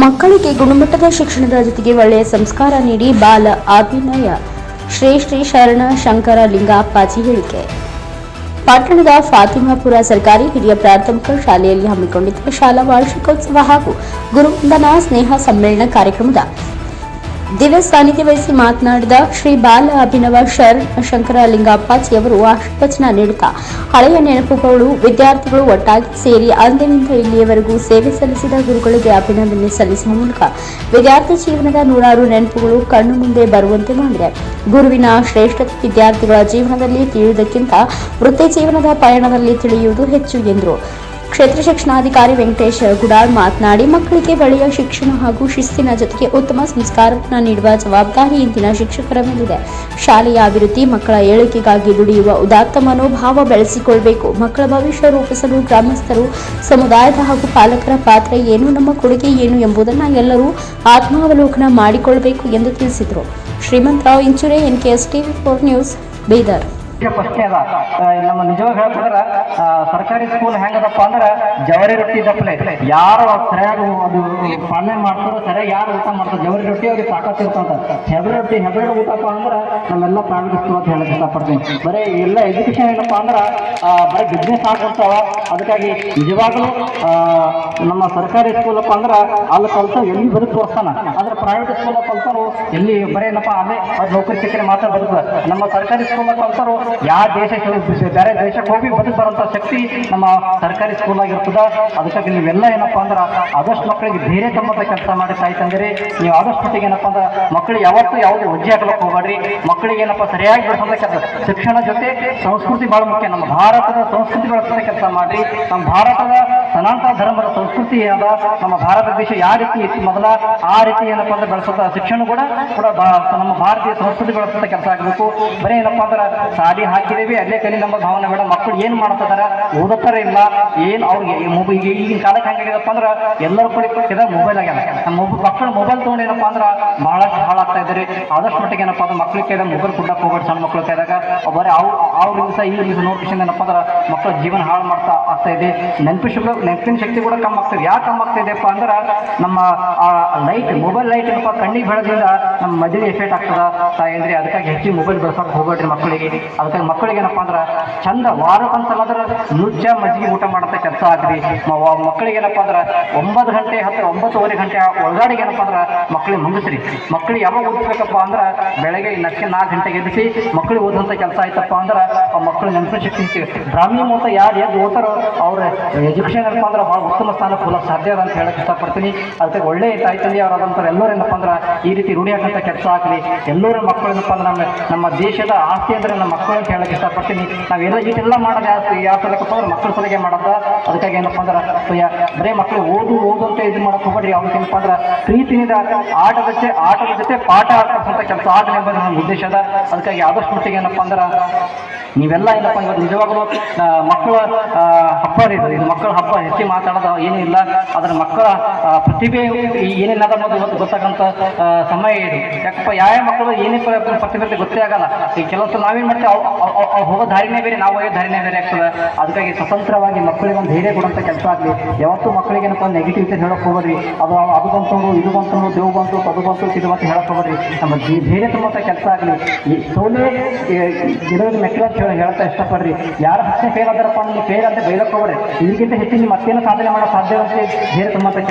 ಮಕ್ಕಳಿಗೆ ಗುಣಮಟ್ಟದ ಶಿಕ್ಷಣದ ಜೊತೆಗೆ ಒಳ್ಳೆಯ ಸಂಸ್ಕಾರ ನೀಡಿ ಬಾಲ ಅಭಿನಯ. ಶ್ರೀ ಶ್ರೀ ಶರಣ ಶಂಕರ ಲಿಂಗಾಪ್ಪಾಜಿ ಹೇಳಿಕೆ. ಪಟ್ಟಣದ ಫಾತಿಮಾಪುರ ಸರ್ಕಾರಿ ಹಿರಿಯ ಪ್ರಾಥಮಿಕ ಶಾಲೆಯಲ್ಲಿ ಹಮ್ಮಿಕೊಂಡಿದ್ದ ಶಾಲಾ ವಾರ್ಷಿಕೋತ್ಸವ ಹಾಗೂ ಗುರುವಂದನಾ ಸ್ನೇಹ ಸಮ್ಮೇಳನ ಕಾರ್ಯಕ್ರಮದ ದಿವ್ಯ ಸಾನ್ನಿಧ್ಯ ವಹಿಸಿ ಮಾತನಾಡಿದ ಶ್ರೀ ಬಾಲ ಅಭಿನವ ಶರ್ ಶಂಕರ ಲಿಂಗಪ್ಪಾಜಿಯವರು ಆಶೀರ್ವಚನ ನೀಡುತ್ತಾ, ಹಳೆಯ ನೆನಪುಗಳು ವಿದ್ಯಾರ್ಥಿಗಳು ಒಟ್ಟಾಗಿ ಸೇರಿ ಅಂದಿನಿಂದ ಇಲ್ಲಿಯವರೆಗೂ ಸೇವೆ ಸಲ್ಲಿಸಿದ ಗುರುಗಳಿಗೆ ಅಭಿನಂದನೆ ಸಲ್ಲಿಸುವ ಮೂಲಕ ವಿದ್ಯಾರ್ಥಿ ಜೀವನದ ನೂರಾರು ನೆನಪುಗಳು ಕಣ್ಣು ಮುಂದೆ ಬರುವಂತೆ ಮಾಡಿದೆ. ಗುರುವಿನ ಶ್ರೇಷ್ಠತೆ ವಿದ್ಯಾರ್ಥಿಗಳ ಜೀವನದಲ್ಲಿ ತಿಳಿಯುವುದಕ್ಕಿಂತ ವೃತ್ತಿ ಜೀವನದ ಪಯಣದಲ್ಲಿ ತಿಳಿಯುವುದು ಹೆಚ್ಚು ಎಂದರು. ಕ್ಷೇತ್ರ ಶಿಕ್ಷಣಾಧಿಕಾರಿ ವೆಂಕಟೇಶ್ ಗುಡಾಳ್ ಮಾತನಾಡಿ, ಮಕ್ಕಳಿಗೆ ಒಳ್ಳೆಯ ಶಿಕ್ಷಣ ಹಾಗೂ ಶಿಸ್ತಿನ ಜೊತೆಗೆ ಉತ್ತಮ ಸಂಸ್ಕಾರವನ್ನು ನೀಡುವ ಜವಾಬ್ದಾರಿ ಇಂದಿನ ಶಿಕ್ಷಕರ ಮೇಲಿದೆ. ಶಾಲೆಯ ಅಭಿವೃದ್ಧಿ, ಮಕ್ಕಳ ಏಳಿಗೆಗಾಗಿ ದುಡಿಯುವ ಉದಾತ್ತ ಮನೋಭಾವ ಬೆಳೆಸಿಕೊಳ್ಳಬೇಕು ಮಕ್ಕಳ ಭವಿಷ್ಯ ರೂಪಿಸಲು ಗ್ರಾಮಸ್ಥರು, ಸಮುದಾಯದ ಹಾಗೂ ಪಾಲಕರ ಪಾತ್ರ ಏನು, ನಮ್ಮ ಕೊಡುಗೆ ಏನು ಎಂಬುದನ್ನು ಎಲ್ಲರೂ ಆತ್ಮಾವಲೋಕನ ಮಾಡಿಕೊಳ್ಳಬೇಕು ಎಂದು ತಿಳಿಸಿದರು. Shrimantrao Inchure, NKS TV four news, Bidar. ಫಸ್ಟ್ನೇ ಅದ. ನಮ್ಮ ನಿಜವಾಗಿ ಹೇಳ್ಬೇಕಂದ್ರ ಆ, ಸರ್ಕಾರಿ ಸ್ಕೂಲ್ ಹೆಂಗದಪ್ಪ ಅಂದ್ರೆ ಜವರಿ ರೊಟ್ಟಿ ದಪ್ಪಲೆ ಯಾರು ಸರಿಯಾಗಿ ಅದು ಪಾಲನೆ ಮಾಡ್ತಾರೋ ಸರಿಯಾಗಿ ಯಾರು ಊಟ ಮಾಡ್ತಾರೆ ಜವರಿ ರೊಟ್ಟಿ ಅವ್ರಿಗೆ ಇರ್ತಂತ ಹೆಬ್ರಿ ರೊಟ್ಟಿ ಹೆಬ್ರಿ ಊಟಪ್ಪ ಅಂದ್ರೆ ನಮ್ಮೆಲ್ಲ ಪ್ರೈವೇಟ್ ಸ್ಕೂಲ್ ಅಂತ ಹೇಳಕ್ ಇಷ್ಟಪಡ್ತೀನಿ. ಬರೀ ಎಲ್ಲ ಎಜುಕೇಶನ್ ಏನಪ್ಪ ಅಂದ್ರೆ ಬರೀ ಬಿಸ್ನೆಸ್ ಆಗ್ಬಿಡ್ತಾವ ಅದಕ್ಕಾಗಿ ನಿಜವಾಗ್ಲೂ ನಮ್ಮ ಸರ್ಕಾರಿ ಸ್ಕೂಲಪ್ಪ ಅಂದ್ರೆ ಅಲ್ಲಿ ಕಲ್ತ ಎಲ್ಲಿ ಬದುಕು ತೋರಿಸ್ತಾನ. ಆದ್ರೆ ಪ್ರೈವೇಟ್ ಸ್ಕೂಲ್ ಕಲ್ತಾರು ಎಲ್ಲಿ ಬರೀ ಏನಪ್ಪ ಅವ್ರ ನೌಕರಿ ಸಿಕ್ಕರೆ ಮಾತ್ರ ಬರುತ್ತೆ ನಮ್ಮ ಸರ್ಕಾರಿ ಸ್ಕೂಲ್ ಕಲ್ತಾರು ಯಾವ ದೇಶ ಬೇರೆ ದೇಶಕ್ಕೆ ಹೋಗಿ ಬದುಕು ಶಕ್ತಿ ನಮ್ಮ ಸರ್ಕಾರಿ ಸ್ಕೂಲ್ ಆಗಿರ್ತದೆ. ಅದಕ್ಕಾಗಿ ನೀವೆಲ್ಲ ಏನಪ್ಪ ಅಂದ್ರೆ ಆದಷ್ಟು ಮಕ್ಕಳಿಗೆ ಬೇರೆ ತಮ್ಮದ ಕೆಲಸ ಮಾಡಿ ತಾಯ್ತಂದ್ರೆ. ತಂದಿರಿ ನೀವು ಆದಷ್ಟು ಮಟ್ಟಿಗೆ ಏನಪ್ಪ ಅಂದ್ರೆ ಮಕ್ಕಳಿಗೆ ಯಾವತ್ತೂ ಯಾವುದೇ ಒಜ್ಜೆ ಹಾಕ್ಲಕ್ಕೆ ಹೋಗಬೇಡ್ರಿ. ಮಕ್ಕಳಿಗೆ ಏನಪ್ಪ ಸರಿಯಾಗಿ ಬೆಳೆಸೋಂಥ ಕೆಲಸ ಶಿಕ್ಷಣ ಜೊತೆ ಸಂಸ್ಕೃತಿ ಬಹಳ ಮುಖ್ಯ. ನಮ್ಮ ಭಾರತದ ಸಂಸ್ಕೃತಿ ಬೆಳೆಸೋಂಥ ಕೆಲಸ ಮಾಡ್ರಿ. ನಮ್ಮ ಭಾರತದ ಸನಾತನ ಧರ್ಮದ ಸಂಸ್ಕೃತಿ ಅದ ನಮ್ಮ ಭಾರತ ದೇಶ ಯಾವ ರೀತಿ ಇತ್ತು ಮೊದಲ, ಆ ರೀತಿ ಏನಪ್ಪ ಅಂದ್ರೆ ಬೆಳೆಸೋದ. ಶಿಕ್ಷಣ ಕೂಡ ಕೂಡ ನಮ್ಮ ಭಾರತೀಯ ಸಂಸ್ಕೃತಿ ಬೆಳೆಸೋದ ಕೆಲಸ ಆಗಬೇಕು. ಬರೀ ಏನಪ್ಪ ಅಂದ್ರೆ ಸಾಲಿ ಹಾಕಿದೇವಿ, ಅಲ್ಲೇ ಕಲಿ ನಮ್ಮ ಭಾವನೆ ಬೇಡ ಮಕ್ಕಳು ಏನು ಮಾಡ್ತಿದಾರ? ಓದತ್ತಾರ ಇಲ್ಲ? ಏನು ಅವ್ರಿಗೆ ಮೊಬೈಲ್ ಈಗ ಈಗಿನ ಕಾಲಕ್ಕೆ ಹಂಗಾಗಿದಪ್ಪ ಅಂದ್ರೆ ಎಲ್ಲರೂ ಕೂಡ ಕೊಟ್ಟಿದ ಮೊಬೈಲ್ ಆಗ್ಯಾನ ನಮ್ಮ ಮಕ್ಕಳು ಮೊಬೈಲ್ ತೊಗೊಂಡು ಏನಪ್ಪ ಅಂದ್ರೆ ಬಹಳಷ್ಟು ಹಾಳಾಗ್ತಾ ಇದ್ದಾರೆ ಆದಷ್ಟು ಮಟ್ಟಿಗೆ ಏನಪ್ಪ ಅಂದ್ರೆ ಮಕ್ಳಿಗೆ ಕೈದಾಗ ಮೊಬೈಲ್ ಕೊಡಕ್ಕೆ ಹೋಗ್ಬೇಡಿ ಸಣ್ಣ ಮಕ್ಳು ಕೈದಾಗ ಬರೀ ಅವು ಅವ್ರ ದಿವಸ ಈ ದಿವಸ ನೋಡ್ಕೊಂಡು ಏನಪ್ಪ ಅಂದ್ರೆ ಮಕ್ಕಳ ಜೀವನ ಹಾಳು ಮಾಡ್ತಾ ಆಗ್ತಾ ಇದೆ. ನೆನಪಿಸ್ ನೆನಪಿನ ಶಕ್ತಿ ಕೂಡ ಕಮ್ಮಿ ಆಗ್ತದೆ ಯಾಕೆ ಕಮ್ಮಿ ಆಗ್ತಾ ಇದೆಯಪ್ಪ ಅಂದ್ರೆ ನಮ್ಮ ಲೈಟ್ ಮೊಬೈಲ್ ಲೈಟ್ ಏನಪ್ಪ ಕಣ್ಣಿಗೆ ಬೆಳೆದ್ರಿಂದ ನಮ್ಮ ಮದುವೆ ಎಫೆಕ್ಟ್ ಆಗ್ತದ ತಾಯಿ ಅಂದ್ರೆ ಅದಕ್ಕಾಗಿ ಮೊಬೈಲ್ ಬಳಸಕ್ಕೆ ಹೋಗ್ಬೇಡ್ರಿ ಮಕ್ಕಳಿಗೆ. ಅದಕ್ಕಾಗಿ ಮಕ್ಕಳಿಗೆ ಏನಪ್ಪ ಅಂದ್ರೆ, ಚಂದ ವಾರಕ್ಕೊಂದ್ಸಲ ನುಜ್ಜ ಮಜ್ಜಿಗೆ ಊಟ ಮಾಡಂತ ಕೆಲಸ ಆಗ್ರಿ ಮ- ಮಕ್ಕಳಿಗೆ ಏನಪ್ಪ ಅಂದ್ರೆ, ಒಂಬತ್ತು ಗಂಟೆ ಹತ್ತು ಒಂಬತ್ತುವರೆ ಗಂಟೆ ಒಳಗಾಡಿಗೆ ಏನಪ್ಪ ಅಂದ್ರೆ ಮಕ್ಕಳಿಗೆ ಮುಗಿಸ್ರಿ ಮಕ್ಕಳಿಗೆ ಯಾವಾಗ ಓದಿಸ್ಬೇಕಪ್ಪ ಅಂದ್ರೆ ಬೆಳಗ್ಗೆ ನಕ್ಕೆ ನಾಲ್ಕು ಗಂಟೆಗೆ ಎದ್ದಿಸಿ ಮಕ್ಕಳು ಓದುವಂಥ ಕೆಲಸ ಆಯ್ತಪ್ಪ ಅಂದ್ರೆ ಆ ಮಕ್ಕಳು ನೆನಪಿನ ಶಕ್ತಿ ಗ್ರಾಮೀಣ ಮೂತ ಯಾರು ಎದ್ದು ಓದ್ತಾರೋ ಅವ್ರ ಎಜುಕೇಷನ್ ಏನಪ್ಪ ಅಂದ್ರೆ ಭಾಳ ಉತ್ತಮ ಸ್ಥಾನ ಕೂಡ ಸಾಧ್ಯ ಅದ ಅಂತ ಹೇಳಕ್ ಇಷ್ಟಪಡ್ತೀನಿ. ಅದಕ್ಕೆ ಒಳ್ಳೆ ತಾಯಿ ತಂದೆ ಎಲ್ಲರೂ ಏನಪ್ಪ ಅಂದ್ರೆ ಈ ರೀತಿ ರೂಢಿ ಕೆಲಸ ಆಗಲಿ ಎಲ್ಲರೂ ಮಕ್ಕಳು ಏನಪ್ಪ ಅಂದ್ರೆ ನಮ್ಮ ನಮ್ಮ ದೇಶದ ಆಸ್ತಿ ಅಂದ್ರೆ ನಮ್ಮ ಮಕ್ಕಳು ಅಂತ ಹೇಳಕ್ ಇಷ್ಟಪಡ್ತೀನಿ. ನಾವೆಲ್ಲ ಇಷ್ಟೆಲ್ಲ ಮಾಡೋದು ಯಾವ ಯಾವ ಸಲಕಪ್ಪ ಅಂದ್ರೆ ಮಕ್ಕಳ ಸಲಿಗೆ ಮಾಡಪ್ಪ ಅದಕ್ಕಾಗಿ ಏನಪ್ಪ ಅಂದ್ರೆ ಬರೀ ಮಕ್ಕಳು ಓದು ಓದು ಅಂತ ಇದು ಮಾಡಕ್ ಹೋಗ್ಬೇಡ್ರಿ. ಅವ್ರಿಗೆ ಏನಪ್ಪ ಅಂದ್ರೆ ಪ್ರೀತಿನಿಂದ ಆಟದ ಜೊತೆ ಆಟದ ಜೊತೆ ಪಾಠ ಆಡ್ತಕ್ಕಂಥ ಕೆಲಸ. ಆಗಲಿ ಎಂಬುದು ಉದ್ದೇಶ ಅದ. ಅದಕ್ಕಾಗಿ ಆದಷ್ಟು ಮಟ್ಟಿಗೆ ಏನಪ್ಪ ಅಂದ್ರೆ ನೀವೆಲ್ಲ ಏನಪ್ಪ ಇವತ್ತು ನಿಜವಾಗ್ಲೂ ಮಕ್ಕಳ ಹಬ್ಬ ಇದು. ಮಕ್ಕಳ ಹಬ್ಬ ಹೆಚ್ಚಿ ಮಾತಾಡೋದು ಏನೂ ಇಲ್ಲ. ಅದರ ಮಕ್ಕಳ ಪ್ರತಿಭೆ ಏನಿಲ್ಲ ಅನ್ನೋದು ಇವತ್ತು ಗೊತ್ತಾಗಂಥ ಸಮಯ ಇದು. ಯಾಕಪ್ಪ ಯಾವ ಮಕ್ಕಳು ಏನೇ ಪ್ರ- ಪ್ರತಿಭೆ ಗೊತ್ತೇ ಆಗಲ್ಲ. ಈ ಕೆಲವೊಂದು ನಾವೇನು ಮಾಡ್ತೀವಿ, ಅವ್- ಅವ್- ಅವ್- ಅವ್ ಹೋಗೋ ದಾರಿನೇ ಬೇರೆ, ನಾವು ಹೋಗೋ ದಾರಿನೇ ಬೇರೆ ಆಗ್ತದೆ. ಅದಕ್ಕಾಗಿ ಸ್ವತಂತ್ರವಾಗಿ ಮಕ್ಕಳಿಗೆ ಒಂದು ಧೈರ್ಯ ಕೊಡುವಂಥ ಕೆಲಸ ಆಗಲಿ. ಯಾವತ್ತೂ ಮಕ್ಕಳಿಗೆ ಏನಪ್ಪ ನೆಗೆಟಿವಿಟಿ ಹೇಳೋಕೆ ಹೋಗೋದ್ರಿ ಅದು ಅದು ಬಂತು ಇದು ಬಂತು ದೇವ್ ಬಂತು, ಅದು ಬಂತು, ಇದು ಬಂತು ಹೇಳಕ್ ಹೋಗೋದ್ರಿ ನಮ್ಮ ಧೈರ್ಯ ತುಂಬುವಂಥ ಕೆಲಸ ಆಗಲಿ. ಈ ಸೋಲೆ ಮೆಕ್ಕಲ ಅಂತ ಹೇಳಿ ಹೇಳ್ತಾ ಇಷ್ಟಪಡ್ರಿ. ಯಾರು ಹತ್ತನೇ ಫೇಲ್ ಆದ್ರಪ್ಪ ನೀವು ಫೇಲ್ ಅಂತ ಬೈಲಕ್ಕೆ ಹೋಗ್ರಿ ಇದಕ್ಕಿಂತ ಹೆಚ್ಚಿನ ನೀವು ಮತ್ತೇನು ಸಾಧನೆ ಮಾಡೋ ಸಾಧ್ಯ ಅಂತ ಬೇರೆ ತುಂಬುವಂಥ ಕೆಲಸ